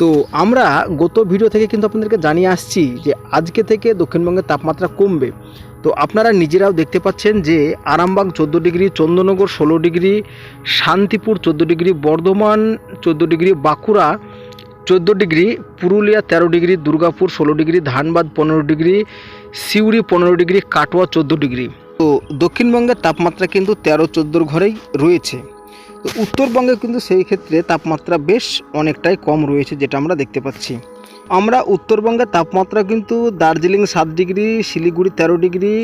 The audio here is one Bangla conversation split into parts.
তো আমরা গত ভিডিও থেকে কিন্তু আপনাদেরকে জানিয়ে আসছি যে আজকে থেকে দক্ষিণবঙ্গের তাপমাত্রা কমবে। তো আপনারা নিজেরাও দেখতে পাচ্ছেন যে আরামবাগ চোদ্দ ডিগ্রি, চন্দননগর ষোলো ডিগ্রি, শান্তিপুর চোদ্দ ডিগ্রি, বর্ধমান চোদ্দ ডিগ্রি, বাঁকুড়া চোদ্দ ডিগ্রি, পুরুলিয়া তেরো ডিগ্রি, দুর্গাপুর ষোলো ডিগ্রি, ধানবাদ পনেরো ডিগ্রি, সিউড়ি পনেরো ডিগ্রি, কাটোয়া চোদ্দ ডিগ্রি। তো দক্ষিণবঙ্গের তাপমাত্রা কিন্তু তেরো চোদ্দোর ঘরেই রয়েছে। উত্তরবঙ্গে কিন্তু সেই ক্ষেত্রে তাপমাত্রা বেশ অনেকটাই কম রয়েছে যেটা আমরা দেখতে পাচ্ছি। আমরা উত্তরবঙ্গের তাপমাত্রা কিন্তু দার্জিলিং সাত ডিগ্রি, শিলিগুড়ি তেরো ডিগ্রি,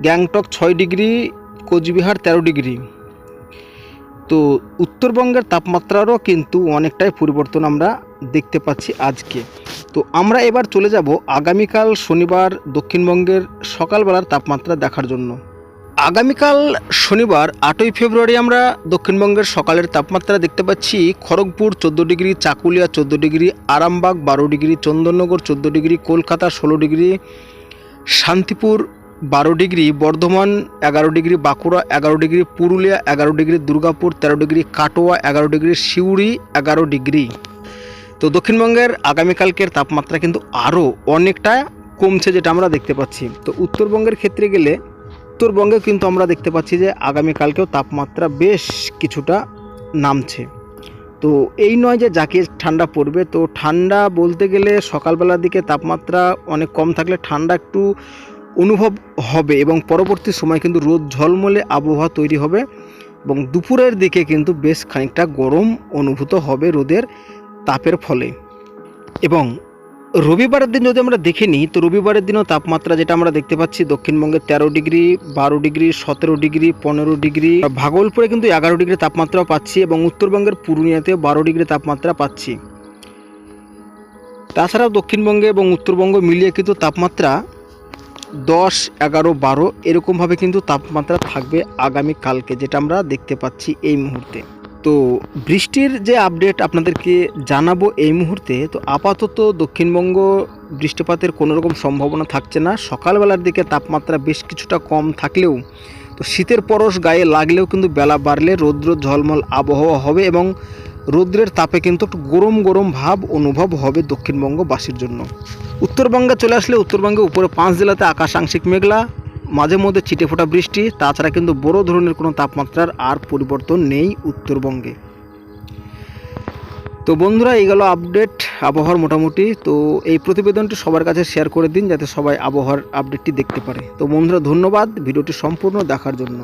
গ্যাংটক ছয় ডিগ্রি, কোচবিহার তেরো ডিগ্রি। তো উত্তরবঙ্গের তাপমাত্রারও কিন্তু অনেকটাই পরিবর্তন আমরা দেখতে পাচ্ছি আজকে। তো আমরা এবার চলে যাব আগামীকাল শনিবার দক্ষিণবঙ্গের সকালবেলার তাপমাত্রা দেখার জন্য। আগামীকাল শনিবার আটই ফেব্রুয়ারি আমরা দক্ষিণবঙ্গের সকালের তাপমাত্রা দেখতে পাচ্ছি খড়গপুর চোদ্দ ডিগ্রি, চাকুলিয়া চোদ্দ ডিগ্রি, আরামবাগ বারো ডিগ্রি, চন্দননগর চোদ্দ ডিগ্রি, কলকাতা ষোলো ডিগ্রি, শান্তিপুর বারো ডিগ্রি, বর্ধমান এগারো ডিগ্রি, বাঁকুড়া এগারো ডিগ্রি, পুরুলিয়া এগারো ডিগ্রি, দুর্গাপুর তেরো ডিগ্রি, কাটোয়া এগারো ডিগ্রি, সিউড়ি এগারো ডিগ্রি। তো দক্ষিণবঙ্গের আগামীকালকের তাপমাত্রা কিন্তু আরও অনেকটা কমছে যেটা আমরা দেখতে পাচ্ছি। তো উত্তরবঙ্গের ক্ষেত্রে গেলে উত্তরবঙ্গে কিন্তু আমরা দেখতে পাচ্ছি যে আগামীকালকেও তাপমাত্রা বেশ কিছুটা নামছে। তো এই নয় যে যাকে ঠান্ডা পড়বে, তো ঠান্ডা বলতে গেলে সকালবেলার দিকে তাপমাত্রা অনেক কম থাকলে ঠান্ডা একটু অনুভব হবে এবং পরবর্তী সময় কিন্তু রোদ ঝলমলে আবহাওয়া তৈরি হবে এবং দুপুরের দিকে কিন্তু বেশ খানিকটা গরম অনুভূত হবে রোদের তাপের ফলে। এবং রবিবারের দিন যদি আমরা দেখে নিই, তো রবিবারের দিনও তাপমাত্রা যেটা আমরা দেখতে পাচ্ছি, দক্ষিণবঙ্গে তেরো ডিগ্রি, বারো ডিগ্রি, সতেরো ডিগ্রি, পনেরো ডিগ্রি। ভাগলপুরে কিন্তু এগারো ডিগ্রি তাপমাত্রা পাচ্ছি এবং উত্তরবঙ্গের পুরুলিয়াতে বারো ডিগ্রি তাপমাত্রা পাচ্ছি। তাছাড়াও দক্ষিণবঙ্গে এবং উত্তরবঙ্গ মিলিয়ে কিন্তু তাপমাত্রা দশ, এগারো, বারো, এরকমভাবে কিন্তু তাপমাত্রা থাকবে আগামী কালকে যেটা আমরা দেখতে পাচ্ছি এই মুহূর্তে। তো বৃষ্টির যে আপডেট আপনাদেরকে জানাব এই মুহূর্তে, তো আপাতত দক্ষিণবঙ্গ বৃষ্টিপাতের কোনো রকম সম্ভাবনা থাকছে না। সকালবেলার দিকে তাপমাত্রা বেশ কিছুটা কম থাকলেও, তো শীতের পরশ গায়ে লাগলেও কিন্তু বেলা বাড়লে রৌদ্র ঝলমল আবহাওয়া হবে এবং রৌদ্রের তাপে কিন্তু একটু গরম গরম ভাব অনুভব হবে দক্ষিণবঙ্গবাসীর জন্য। উত্তরবঙ্গে চলে আসলে উত্তরবঙ্গে উপরে পাঁচ জেলাতে আকাশ আংশিক মেঘলা মাঝে মধ্যে ছিটে ফোটা বৃষ্টি, তাছাড়া কিন্তু বড় ধরনের কোনো তাপমাত্রার আর পরিবর্তন নেই উত্তরবঙ্গে। তো বন্ধুরা, এই গেল আপডেট আবহাওয়ার মোটামুটি। তো এই প্রতিবেদনটি সবার কাছে শেয়ার করে দিন, যাতে সবাই আবহাওয়ার আপডেটটি দেখতে পারে। তো বন্ধুরা, ধন্যবাদ ভিডিওটি সম্পূর্ণ দেখার জন্য।